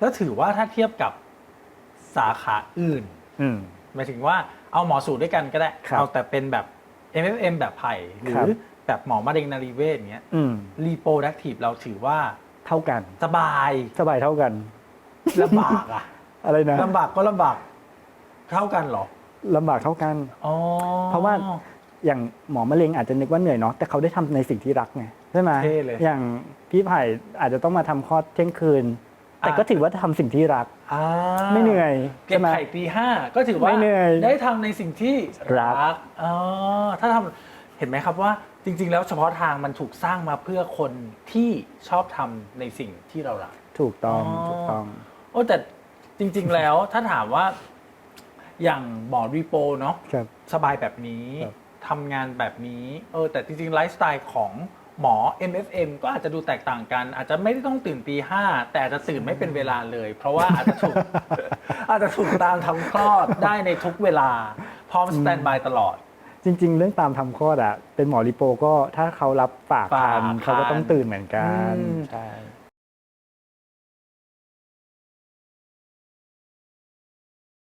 แล้วถือว่าถ้าเทียบกับสาขาอื่น อืม หมายถึงว่าเอาหมอสูตรด้วยกันก็ได้ ครับเอาแต่เป็นแบบ MFM แบบไผ่หรืครัอบ แบบหมอมะเร็งนารีเวชอย่างเงี้ยอืม รีโปรดักทีฟเราถือว่าเท่ากัน สบายสบายเท่ากัน ลำบากอะอะไรนะลำบากก็ลำบากเท่ากันเหรอลำบากเท่ากัน อ๋อเพราะว่า อย่างหมอมะเร็งอาจจะนึกว่าเหนื่อยเนาะแต่เขาได้ทำในสิ่งที่รักไงใช่ไหมเท่เลย อย่างพี่ไผ่อาจจะต้องมาทำคลอดเที่ยงคืน แต่อะก็ถือว่าทำสิ่งที่รักอ่าไม่เหนื่อยเก็บใช่ไหมไข่ตีห้าก็ถือว่าไม่เหนื่อยได้ทำในสิ่งที่รักรักอ๋อถ้าทำเห็นไหมครับว่าจริง ๆ แล้วเฉพาะทางมันถูกสร้างมาเพื่อคนที่ชอบทำในสิ่งที่เรารัก ถูกต้องอ๋อถูกต้องโอ้แต่จริง ๆ แล้วถ้าถามว่าอย่างหมอรีโปเนาะครับสบายแบบนี้ครับทำงานแบบนี้ เออแต่จริงๆไลฟ์สไตล์ของ หมอ MFM ก็อาจจะดูแตกต่างกัน อาจจะไม่ได้ต้องตื่นตีห้าแต่อาจจะตื่นไม่เป็นเวลาเลย เพราะว่าอาจจะถูก อาจจะถูกตามทำคลอดได้ในทุกเวลา พร้อมสแตนบายตลอด จริง ๆ เรื่องตามทำคลอดอะเป็นหมอริโปก็ถ้าเขารับฝากฝากคัน เขาก็ต้องคันตื่นเหมือนกันอืมใช่